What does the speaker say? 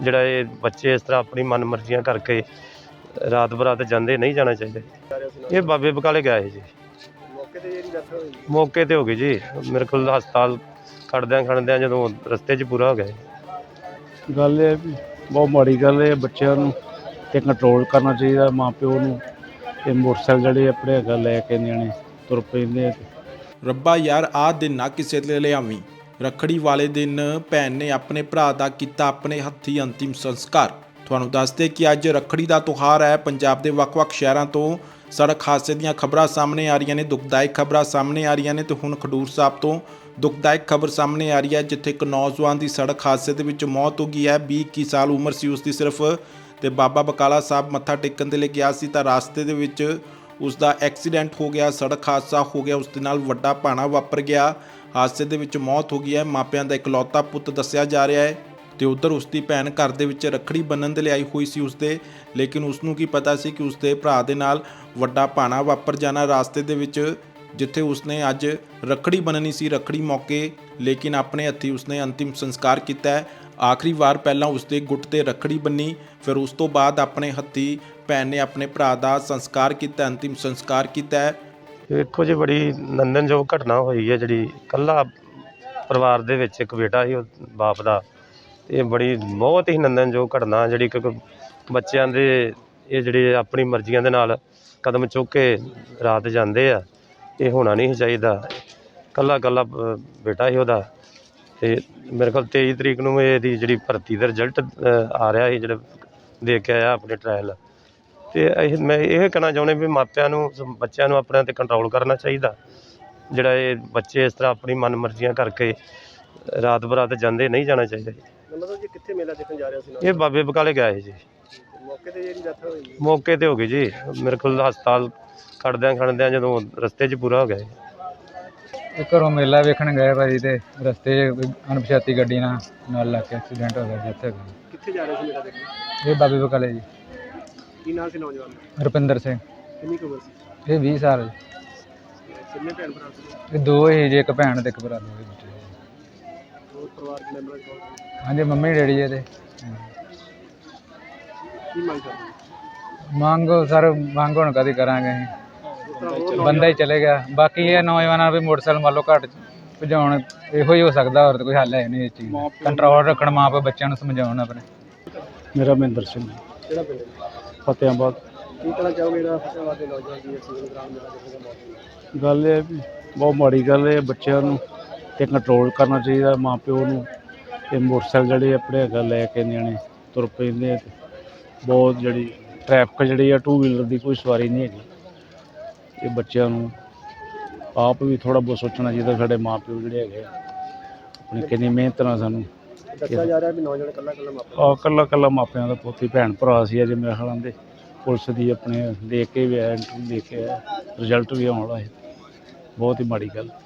ਜਿਹੜਾ ਇਹ ਬੱਚੇ ਇਸ ਤਰ੍ਹਾਂ ਆਪਣੀ ਮਨਮਰਜ਼ੀਆਂ ਕਰਕੇ ਰਾਤ ਬਰਾਤ ਜਾਂਦੇ ਨਹੀਂ ਜਾਣਾ ਚਾਹੀਦਾ। ਇਹ ਬਾਬੇ ਬਕਾਲੇ ਗਿਆ ਸੀ ਜੀ। ਮੌਕੇ ਤੇ ਜਿਹੜੀ ਡੈਥ ਹੋਈ। ਮੌਕੇ ਤੇ ਹੋ ਗਈ ਜੀ। ਮੇਰੇ ਕੋਲ ਹਸਪਤਾਲ ਖੜਦਿਆਂ ਖੜਦਿਆਂ ਜਦੋਂ ਰਸਤੇ 'ਚ ਪੂਰਾ ਹੋ ਗਿਆ। ਗੱਲ ਇਹ ਵੀ ਬਹੁਤ ਮਾੜੀ ਗੱਲ ਹੈ ਬੱਚਿਆਂ ਨੂੰ ਤੇ ਕੰਟਰੋਲ ਕਰਨਾ ਚਾਹੀਦਾ ਮਾਪਿਓ ਨੂੰ। ਤੇ ਮੋਟਰਸਾਈਕਲ ਜਿਹੜੇ ਆਪਣੇ ਹੈਗਾ ਲੈ ਕੇ ਨਿਆਣੇ ਤੁਰ ਪੈਂਦੇ ਰੱਬਾ ਯਾਰ ਆਹ ਦਿਨ ਨਾ ਕਿਸੇ ਤੇ ਲਿਆਵੀਂ ਰੱਖੜੀ ਵਾਲੇ ਦਿਨ ਭੈਣ ਨੇ ਆਪਣੇ ਭਰਾ ਦਾ ਕੀਤਾ ਆਪਣੇ ਹੱਥੀ ਅੰਤਿਮ ਸੰਸਕਾਰ। ਤੁਹਾਨੂੰ ਦੱਸਦੇ ਕਿ ਅੱਜ ਰੱਖੜੀ ਦਾ ਤਿਉਹਾਰ ਹੈ। ਪੰਜਾਬ ਦੇ ਵੱਖ-ਵੱਖ ਸ਼ਹਿਰਾਂ ਤੋਂ ਸੜਕ ਹਾਦਸੇ ਦੀਆਂ ਖਬਰਾਂ ਸਾਹਮਣੇ ਆ ਰਹੀਆਂ ਨੇ। ਦੁਖਦਾਇਕ ਖਬਰਾਂ ਸਾਹਮਣੇ ਆ ਰਹੀਆਂ ਨੇ ਤੇ ਹੁਣ ਖਡੂਰ ਸਾਹਿਬ ਤੋਂ ਦੁਖਦਾਇਕ ਖਬਰ ਸਾਹਮਣੇ ਆ ਰਹੀ ਹੈ, ਜਿੱਥੇ ਇੱਕ ਨੌਜਵਾਨ ਦੀ ਸੜਕ ਹਾਦਸੇ ਦੇ ਵਿੱਚ ਮੌਤ ਹੋ ਗਈ ਹੈ। 20 21 ਸਾਲ ਉਮਰ ਸੀ ਉਸ ਦੀ ਸਿਰਫ ਤੇ ਬਾਬਾ ਬਕਾਲਾ ਸਾਹਿਬ ਮੱਥਾ ਟੇਕਣ ਦੇ ਲਈ ਗਿਆ ਸੀ ਤਾਂ ਰਾਸਤੇ ਦੇ ਵਿੱਚ ਉਸ ਦਾ ਐਕਸੀਡੈਂਟ ਹੋ ਗਿਆ, ਸੜਕ ਹਾਦਸਾ ਹੋ ਗਿਆ, ਉਸ ਦੇ ਨਾਲ ਵੱਡਾ ਭਾਣਾ ਵਾਪਰ ਗਿਆ। ਹਾਦਸੇ ਦੇ ਵਿੱਚ ਮੌਤ ਹੋ ਗਈ ਹੈ। ਮਾਪਿਆਂ ਦਾ ਇਕਲੌਤਾ ਪੁੱਤ ਦੱਸਿਆ ਜਾ ਰਿਹਾ ਹੈ ਤੇ ਉਧਰ ਉਸ ਦੀ ਭੈਣ ਘਰ ਦੇ ਵਿੱਚ ਰੱਖੜੀ ਬੰਨਣ ਦੇ ਲਈ ਆਈ ਹੋਈ ਸੀ ਉਸਦੇ। ਲੇਕਿਨ ਉਸ ਨੂੰ ਕੀ ਪਤਾ ਸੀ ਕਿ ਉਸਦੇ ਭਰਾ ਦੇ ਨਾਲ ਵੱਡਾ ਭਾਣਾ ਵਾਪਰ ਜਾਣਾ ਰਾਸਤੇ ਦੇ ਵਿੱਚ, ਜਿੱਥੇ ਉਸਨੇ ਅੱਜ ਰੱਖੜੀ ਬੰਨਣੀ ਸੀ। ਰੱਖੜੀ ਮੌਕੇ, ਲੇਕਿਨ ਆਪਣੇ ਹੱਥੀ ਉਸਨੇ ਅੰਤਿਮ ਸੰਸਕਾਰ ਕੀਤਾ ਹੈ। ਆਖਰੀ ਵਾਰ ਪਹਿਲਾਂ ਉਸਦੇ ਗੁੱਟ ਤੇ ਰੱਖੜੀ ਬੰਨੀ, ਫਿਰ ਉਸ ਤੋਂ ਬਾਅਦ ਆਪਣੇ ਹੱਥੀ ਭੈਣ ਨੇ ਆਪਣੇ ਭਰਾ ਦਾ ਸੰਸਕਾਰ ਕੀਤਾ, ਅੰਤਿਮ ਸੰਸਕਾਰ ਕੀਤਾ ਹੈ ਵੇਖੋ ਜੀ ਬੜੀ ਨੰਦਨਯੋਗ ਘਟਨਾ ਹੋਈ ਹੈ ਜਿਹੜੀ ਇਕੱਲਾ ਪਰਿਵਾਰ ਦੇ ਵਿੱਚ ਇੱਕ ਬੇਟਾ ਸੀ, ਉਹ ਬਾਪ ਦਾ, ਇਹ ਬੜੀ ਬਹੁਤ ਹੀ ਨੰਦਨਯੋਗ ਘਟਨਾ ਜਿਹੜੀ ਕਿਉਂਕਿ ਬੱਚਿਆਂ ਦੇ, ਇਹ ਜਿਹੜੇ ਆਪਣੀ ਮਰਜ਼ੀਆਂ ਦੇ ਨਾਲ ਕਦਮ ਚੁੱਕ ਕੇ ਰਾਤ ਜਾਂਦੇ ਆ, ਇਹ ਹੋਣਾ ਨਹੀਂ ਸੀ ਚਾਹੀਦਾ ਕੱਲਾ ਕੱਲਾ ਬੇਟਾ ਸੀ ਉਹਦਾ ਤੇ ਮੇਰੇ ਕੋਲ 23 ਤਰੀਕ ਨੂੰ ਇਹਦੀ ਜਿਹੜੀ ਭਰਤੀ ਦਾ ਰਿਜ਼ਲਟ ਆ ਰਿਹਾ ਸੀ, ਜਿਹੜਾ ਦੇ ਕੇ ਆਇਆ ਆਪਣੇ ਟ੍ਰਾਇਲ ਤੇ ਇਹ ਮੈਂ ਇਹ ਕਹਿਣਾ ਚਾਹੁੰਦਾ ਵੀ ਮਾਪਿਆਂ ਨੂੰ ਬੱਚਿਆਂ ਨੂੰ ਆਪਣੇ ਤੇ ਕੰਟਰੋਲ ਕਰਨਾ ਚਾਹੀਦਾ। ਜਿਹੜਾ ਇਹ ਬੱਚੇ ਇਸ ਤਰ੍ਹਾਂ ਆਪਣੀ ਮਨਮਰਜ਼ੀਆਂ ਕਰਕੇ ਰਾਤ ਬਰਾਤ ਜਾਂਦੇ ਨਹੀਂ ਜਾਣਾ ਚਾਹੀਦਾ। ਜੀ। ਮਤਲਬ ਜੀ ਕਿੱਥੇ ਮੇਲਾ ਦੇਖਣ ਜਾ ਰਿਹਾ ਸੀ ਇਹ ਬਾਬੇ ਬਕਾਲੇ ਗਿਆ ਸੀ ਜੀ। ਮੌਕੇ ਤੇ ਜਿਹੜੀ ਡੈਥ ਹੋਈ ਮੌਕੇ ਤੇ ਹੋ ਗਈ ਜੀ। ਮੇਰੇ ਕੋਲ ਹਸਪਤਾਲ ਖੜਦਿਆਂ ਖੜਦਿਆਂ ਜਦੋਂ ਰਸਤੇ 'ਚ ਪੂਰਾ ਹੋ ਗਿਆ। ਇਹ ਘਰੋਂ ਮੇਲਾ ਵੇਖਣ ਗਏ ਭਾਜੀ ਤੇ ਰਸਤੇ 'ਚ ਅਣਪਛਾਤੀ ਗੱਡੀ ਨਾਲ ਨਾਲ ਲੱਗ ਕੇ ਐਕਸੀਡੈਂਟ ਹੋ ਗਿਆ ਗਈ ਕਿੱਥੇ ਜਾ ਰਹੇ ਸੀ ਮੇਲਾ ਦੇਖਣ? ਇਹ ਬਾਬੇ ਬਕਾਲੇ ਜੀ। ਕੀ ਨਾਮ ਸੀ ਨੌਜਵਾਨ ਦਾ? ਰੁਪਿੰਦਰ ਸਿੰਘ। ਕਿੰਨੀ ਕੁ ਉਮਰ ਸੀ? ਇਹ 20 ਸਾਲ ਜੀ। ਕਿੰਨੇ ਭੈਣ ਭਰਾ ਸੀ? ਇਹ ਦੋ ਹੀ ਜੇ ਇੱਕ ਭੈਣ ਤੇ ਇੱਕ ਭਰਾ ਦੋ ਹੀ ਬੱਚੇ। ਜੀ। ਹੋਰ ਪਰਿਵਾਰ ਦੇ ਮੈਂਬਰਾਂ ਦੀ ਕੌਣ ਹਾਂਜੀ ਮੰਮੀ ਡੈਡੀ ਇਹਦੇ। ਕੀ ਮੰਗ ਕਰਦੇ ਮੰਗੋ ਸਰ ਮੰਗ ਹੁਣ ਕਦੀ ਕਰਾਂਗੇ ਅਸੀਂ। ਇਸ ਤਰ੍ਹਾਂ ਹੋਰ ਬੰਦਾ ਹੀ ਚਲੇ ਗਿਆ। ਬਾਕੀ ਇਹ ਨੌਜਵਾਨਾਂ ਵੀ ਮੋਟਰਸਾਈਕਲ ਮੰਨ ਲਓ ਘੱਟ ਭਜਾਉਣ ਇਹੋ ਹੀ ਹੋ ਸਕਦਾ ਹੋਰ ਤਾਂ ਕੋਈ ਹੱਲ ਹੈ ਨਹੀਂ ਇਸ ਚੀਜ਼ ਦਾ। ਕੰਟਰੋਲ ਰੱਖਣ ਮਾਂ ਪਿਓ ਬੱਚਿਆਂ ਨੂੰ ਸਮਝਾਉਣ ਆਪਣੇ। ਮੇਰਾ ਮਹਿੰਦਰ ਸਿੰਘ। ਕਿਹੜਾ ਪਿੰਡ ਹੈ? ਫਤਿਆਬਾਦ। ਕੀ ਕਹਿਣਾ ਚਾਹੋਗੇ ਜਿਹੜਾ ਫਤਿਆਬਾਦ ਦੇ ਨੌਜਵਾਨ ਦੀ ਐਕਸੀਡੈਂਟ ਦੌਰਾਨ ਮੇਲਾ ਦੇਖਣ ਦਾ ਮਿਲਿਆ? ਗੱਲ ਇਹ ਵੀ ਬਹੁਤ ਮਾੜੀ ਗੱਲ ਹੈ ਬੱਚਿਆਂ ਨੂੰ ਤੇ ਕੰਟਰੋਲ ਕਰਨਾ ਚਾਹੀਦਾ ਮਾਪਿਓ ਨੂੰ। ਤੇ ਮੋਟਰਸਾਈਕਲ ਜਿਹੜੇ ਆਪਣੇ ਹੈਗਾ ਲੈ ਕੇ ਨਿਆਣੇ ਤੁਰ ਪੈਂਦੇ ਆ ਤੇ ਬਹੁਤ ਜਿਹੜੀ ਟ੍ਰੈਫਿਕ ਜਿਹੜੀ ਆ ਟੂ ਵੀਲਰ ਦੀ ਕੋਈ ਸਵਾਰੀ ਨਹੀਂ ਹੈਗੀ। ਇਹ ਬੱਚਿਆਂ ਨੂੰ ਆਪ ਵੀ ਥੋੜਾ ਬਹੁਤ ਸੋਚਣਾ ਚਾਹੀਦਾ ਸਾਡੇ ਮਾਪਿਓ ਜਿਹੜੇ ਹੈਗੇ ਆਪਣੀ ਕਿੰਨੀ ਮਿਹਨਤ ਨਾਲ ਸਾਨੂੰ ਦੱਸਿਆ ਜਾ ਰਿਹਾ ਵੀ ਨੌਜਵਾਨ ਕੱਲਾ ਕੱਲਾ ਮਾਪਾ ਆ ਕੱਲਾ ਕੱਲਾ ਮਾਪਿਆਂ ਦਾ ਪੋਤੀ ਭੈਣ ਭਰਾ ਸੀ ਅਜੇ ਮੇਰੇ ਖਿਆਲਾਂ ਦੇ ਪੁਲਿਸ ਦੀ ਆਪਣੇ ਦੇ ਕੇ ਵੀ ਆਇਆ ਇੰਟਰਵਿਊ ਦੇ ਕੇ ਆਇਆ ਰਿਜ਼ਲਟ ਵੀ ਆਉਣ ਵਾਲਾ ਹੈ ਬਹੁਤ ਹੀ ਮਾੜੀ ਗੱਲ।